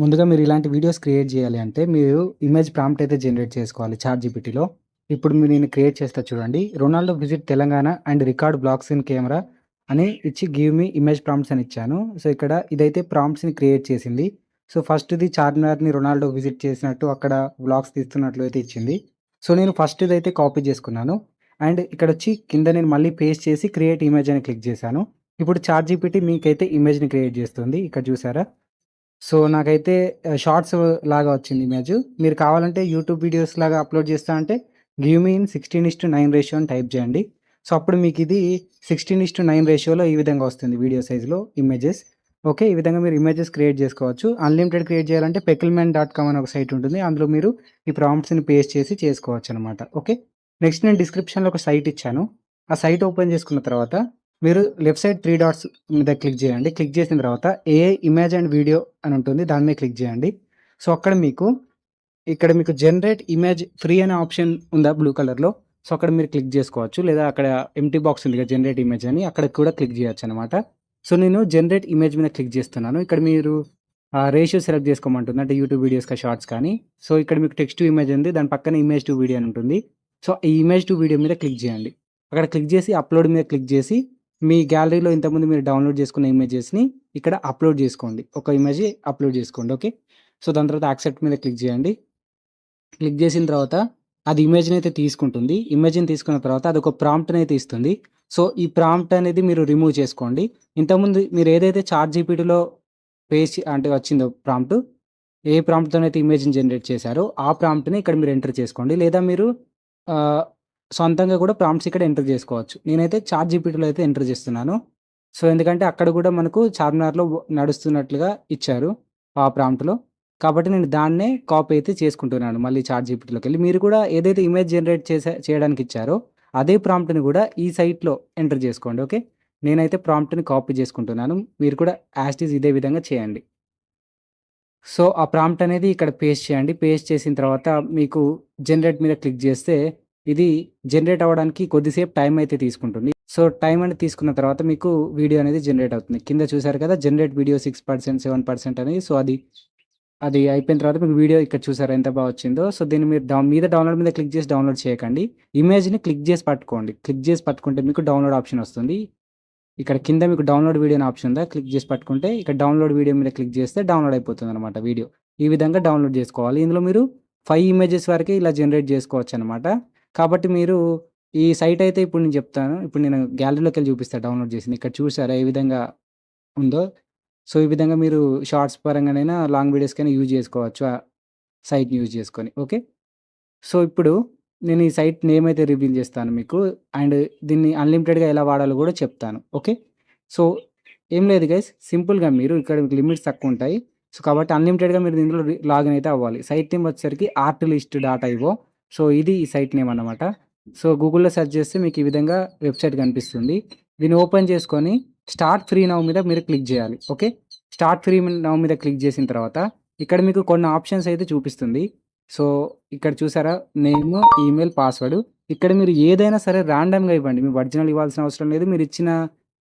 ముందుగా మీరు ఇలాంటి వీడియోస్ క్రియేట్ చేయాలి అంటే మీరు ఇమేజ్ ప్రాంప్ట్ అయితే జనరేట్ చేసుకోవాలి చార్ట్ జీపీటీలో ఇప్పుడు మీరు నేను క్రియేట్ చేస్తా చూడండి. Ronaldo visit Telangana and record blocks in camera అని ఇచ్చి గివ్ మీ ఇమేజ్ ప్రాంప్ట్స్ అని ఇచ్చాను. సో ఇక్కడ ఇదైతే ప్రాంప్ట్స్ని క్రియేట్ చేసింది. సో ఫస్ట్ది చార్మినార్ని రొనాల్డో విజిట్ చేసినట్టు అక్కడ బ్లాగ్స్ తీస్తున్నట్లు అయితే ఇచ్చింది. సో నేను ఫస్ట్ అయితే కాపీ చేసుకున్నాను. అండ్ ఇక్కడ వచ్చి కింద నేను మళ్ళీ పేస్ట్ చేసి క్రియేట్ ఇమేజ్ అని క్లిక్ చేశాను. ఇప్పుడు చాట్ జీపీటీ మీకైతే ఇమేజ్ని క్రియేట్ చేస్తుంది. ఇక్కడ చూసారా? సో నాకైతే షార్ట్స్ లాగా వచ్చింది ఇమేజ్. మీరు కావాలంటే యూట్యూబ్ వీడియోస్ లాగా అప్లోడ్ చేస్తా అంటే give me in sixteen is to nine ratio అని టైప్ చేయండి. సో అప్పుడు మీకు ఇది సిక్స్టీన్ ఇస్ టు నైన్ రేషియోలో ఈ విధంగా వస్తుంది వీడియో సైజులో ఇమేజెస్. ఓకే ఈ విధంగా మీరు ఇమేజెస్ క్రియేట్ చేసుకోవచ్చు. అన్లిమిటెడ్ క్రియేట్ చేయాలంటే పెకిల్మెన్ డాట్ కామ్ అని ఒక సైట్ ఉంటుంది. అందులో మీరు ఈ ప్రాంప్ట్స్ని పేస్ట్ చేసి చేసుకోవచ్చు అనమాట ఓకే నెక్స్ట్ నేను డిస్క్రిప్షన్లో ఒక సైట్ ఇచ్చాను. ఆ సైట్ ఓపెన్ చేసుకున్న తర్వాత మీరు లెఫ్ట్ సైడ్ త్రీ డాట్స్ మీద క్లిక్ చేయండి. క్లిక్ చేసిన తర్వాత ఏ ఇమేజ్ అండ్ వీడియో అని ఉంటుంది దాని మీద క్లిక్ చేయండి. సో అక్కడ మీకు ఇక్కడ మీకు జనరేట్ ఇమేజ్ ఫ్రీ అనే ఆప్షన్ ఉందా బ్లూ కలర్లో? సో అక్కడ మీరు క్లిక్ చేసుకోవచ్చు. లేదా అక్కడ ఎంటీ బాక్స్ ఉంది కదా జనరేట్ ఇమేజ్ అని అక్కడ కూడా క్లిక్ చేయొచ్చు అనమాట సో నేను జనరేట్ ఇమేజ్ మీద క్లిక్ చేస్తున్నాను. ఇక్కడ మీరు రేషియో సెలెక్ట్ చేసుకోమంటుంది. అంటే యూట్యూబ్ వీడియోస్ కా షార్ట్స్ కానీ. సో ఇక్కడ మీకు టెక్స్ట్ టు ఇమేజ్ ఉంది. దాని పక్కన ఇమేజ్ టు వీడియో అని ఉంటుంది. సో ఈ ఇమేజ్ టు వీడియో మీద క్లిక్ చేయండి. అక్కడ క్లిక్ చేసి అప్లోడ్ మీద క్లిక్ చేసి మీ గ్యాలరీలో ఇంతకుముందు మీరు డౌన్లోడ్ చేసుకున్న ఇమేజెస్ని ఇక్కడ అప్లోడ్ చేసుకోండి. ఒక ఇమేజ్ అప్లోడ్ చేసుకోండి ఓకే సో దాని తర్వాత యాక్సెప్ట్ మీద క్లిక్ చేయండి. క్లిక్ చేసిన తర్వాత అది ఇమేజ్ని అయితే తీసుకుంటుంది. ఇమేజ్ని తీసుకున్న తర్వాత అది ఒక ప్రాంప్ట్ని అయితే ఇస్తుంది. సో ఈ ప్రాంప్ట్ అనేది మీరు రిమూవ్ చేసుకోండి. ఇంతకుముందు మీరు ఏదైతే చార్ట్ జీపీటీలో పేజ్ అంటే వచ్చిందో ప్రాంప్ట్ ఏ ప్రాంప్ట్తోనైతే ఇమేజ్ని జనరేట్ చేశారో ఆ ప్రాంప్ట్ని ఇక్కడ మీరు ఎంటర్ చేసుకోండి. లేదా మీరు సొంతంగా కూడా ప్రాంప్ట్స్ ఇక్కడ ఎంటర్ చేసుకోవచ్చు. నేనైతే చార్ట్ జీపీటీలో అయితే ఎంటర్ చేస్తున్నాను. సో ఎందుకంటే అక్కడ కూడా మనకు చార్మినార్లో నడుస్తున్నట్లుగా ఇచ్చారు ఆ ప్రాంప్ట్లో. కాబట్టి నేను దాన్నే కాపీ అయితే చేసుకుంటున్నాను మళ్ళీ చార్ట్ జీపీటీలోకి వెళ్ళి మీరు కూడా ఏదైతే ఇమేజ్ జనరేట్ చేసే చేయడానికి ఇచ్చారో అదే ప్రాంప్ట్ని కూడా ఈ సైట్లో ఎంటర్ చేసుకోండి ఓకే? నేనైతే ప్రాంప్ట్ని కాపీ చేసుకుంటున్నాను. మీరు కూడా యాస్టీస్ ఇదే విధంగా చేయండి. సో ఆ ప్రాంప్ట్ అనేది ఇక్కడ పేస్ట్ చేయండి. పేస్ట్ చేసిన తర్వాత మీకు జనరేట్ మీద క్లిక్ చేస్తే ఇది జనరేట్ అవ్వడానికి కొద్దిసేపు టైం అయితే తీసుకుంటుంది. సో టైం అనేది తీసుకున్న తర్వాత మీకు వీడియో అనేది జనరేట్ అవుతుంది. కింద చూసారు కదా generate video six percent seven percent అనేది. సో అది అది అయిపోయిన తర్వాత మీకు వీడియో ఇక్కడ చూసారా ఎంత బాగా వచ్చిందో. సో దీన్ని మీరు డౌన్ మీద డౌన్లోడ్ మీద క్లిక్ చేసి డౌన్లోడ్ చేయకండి. ఇమేజ్ని క్లిక్ చేసి పట్టుకోండి. క్లిక్ చేసి పట్టుకుంటే మీకు డౌన్లోడ్ ఆప్షన్ వస్తుంది. ఇక్కడ కింద మీకు డౌన్లోడ్ వీడియో ఆప్షన్ ఉందా క్లిక్ చేసి పట్టుకుంటే ఇక్కడ డౌన్లోడ్ వీడియో మీద క్లిక్ చేస్తే డౌన్లోడ్ అయిపోతుంది అనమాట వీడియో ఈ విధంగా డౌన్లోడ్ చేసుకోవాలి. ఇందులో మీరు ఫైవ్ ఇమేజెస్ వరకు ఇలా జనరేట్ చేసుకోవచ్చు అనమాట కాబట్టి మీరు ఈ సైట్ అయితే ఇప్పుడు నేను చెప్తాను. ఇప్పుడు నేను గ్యాలరీలోకి వెళ్ళి చూపిస్తాను డౌన్లోడ్ చేసింది ఇక్కడ చూసారా ఏ విధంగా ఉందో? సో ఈ విధంగా మీరు షార్ట్స్ పరంగానైనా లాంగ్ వీడియోస్కైనా యూజ్ చేసుకోవచ్చు. ఆ సైట్ని యూజ్ చేసుకొని. ఓకే? సో ఇప్పుడు నేను ఈ సైట్ నేమ్ అయితే రివీల్ చేస్తాను మీకు. అండ్ దీన్ని అన్లిమిటెడ్గా ఎలా వాడాలో కూడా చెప్తాను. ఓకే? సో ఏం లేదు గైస్. సింపుల్గా మీరు ఇక్కడ లిమిట్స్ తక్కువ ఉంటాయి. సో కాబట్టి అన్లిమిటెడ్గా మీరు దీంట్లో లాగిన్ అయితే అవ్వాలి. సైట్ నేమ్ వచ్చేసరికి art list dot IO so ఇది ఈ సైట్ నేమ్ అనమాట సో గూగుల్లో సెర్చ్ చేస్తే మీకు ఈ విధంగా వెబ్సైట్ కనిపిస్తుంది. దీన్ని ఓపెన్ చేసుకొని స్టార్ట్ ఫ్రీ నవ్ మీద మీరు క్లిక్ చేయాలి. ఓకే? స్టార్ట్ ఫ్రీ నవ్ మీద క్లిక్ చేసిన తర్వాత ఇక్కడ మీకు కొన్ని ఆప్షన్స్ అయితే చూపిస్తుంది. సో ఇక్కడ చూసారా? Name email password. ఇక్కడ మీరు ఏదైనా సరే ర్యాండమ్గా ఇవ్వండి. మీ ఒరిజినల్ ఇవ్వాల్సిన అవసరం లేదు. మీరు ఇచ్చిన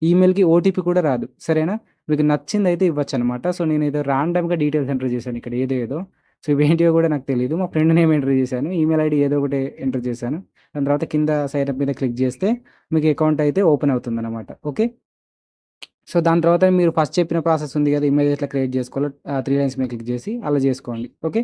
ఈమెయిల్కి ఓటీపీ కూడా రాదు. సరేనా? మీకు నచ్చింది అయితే ఇవ్వచ్చు అనమాట సో నేను ఏదో ర్యాండమ్గా డీటెయిల్స్ ఎంటర్ చేశాను ఇక్కడ. ఏదో ఏదో. సో ఇవేంటివో కూడా నాకు తెలియదు మా ఫ్రెండ్ నేమ్ ఎంటర్ చేశాను. ఈమెయిల్ ఐడి ఏదో ఒకటి ఎంటర్ చేశాను. దాని తర్వాత కింద సైన్ అప్ మీద క్లిక్ చేస్తే మీకు అకౌంట్ అయితే ఓపెన్ అవుతుంది అనమాట ఓకే? సో దాని తర్వాత మీరు ఫస్ట్ చెప్పిన ప్రాసెస్ ఉంది కదా ఇమేజ్ ఎట్లా క్రియేట్ చేసుకోవాలో త్రీ లైన్స్ మీద క్లిక్ చేసి అలా చేసుకోండి. ఓకే?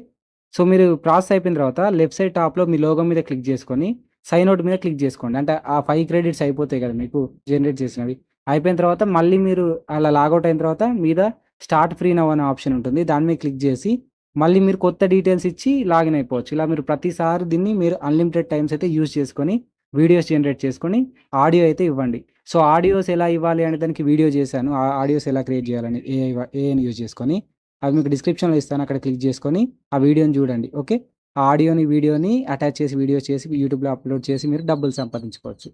సో మీరు ప్రాసెస్ అయిపోయిన తర్వాత లెఫ్ట్ సైడ్ టాప్లో మీ లోగో మీద క్లిక్ చేసుకొని సైన్ అవుట్ మీద క్లిక్ చేసుకోండి. అంటే ఆ ఫైవ్ క్రెడిట్స్ అయిపోతాయి కదా మీకు జనరేట్ చేసినవి. అయిపోయిన తర్వాత మళ్ళీ మీరు అలా లాగౌట్ అయిన తర్వాత మీద స్టార్ట్ ఫ్రీ నవ్ అనే ఆప్షన్ ఉంటుంది. దాని మీద క్లిక్ చేసి మళ్ళీ మీరు కొత్త డీటెయిల్స్ ఇచ్చి లాగిన్ అయిపోవచ్చు. ఇలా మీరు ప్రతిసారి దీన్ని మీరు అన్లిమిటెడ్ టైమ్స్ అయితే యూజ్ చేసుకొని వీడియోస్ జనరేట్ చేసుకొని ఆడియో అయితే ఇవ్వండి. సో ఆడియోస్ ఎలా ఇవ్వాలి అనే దానికి వీడియో చేశాను. ఆ ఆడియోస్ ఎలా క్రియేట్ చేయాలని ఏ ఏని యూజ్ చేసుకొని అవి మీకు డిస్క్రిప్షన్లో ఇస్తాను. అక్కడ క్లిక్ చేసుకొని ఆ వీడియోని చూడండి. ఓకే ఆ ఆడియోని వీడియోని అటాచ్ చేసి వీడియో చేసి యూట్యూబ్లో అప్లోడ్ చేసి మీరు డబ్బులు సంపాదించుకోవచ్చు.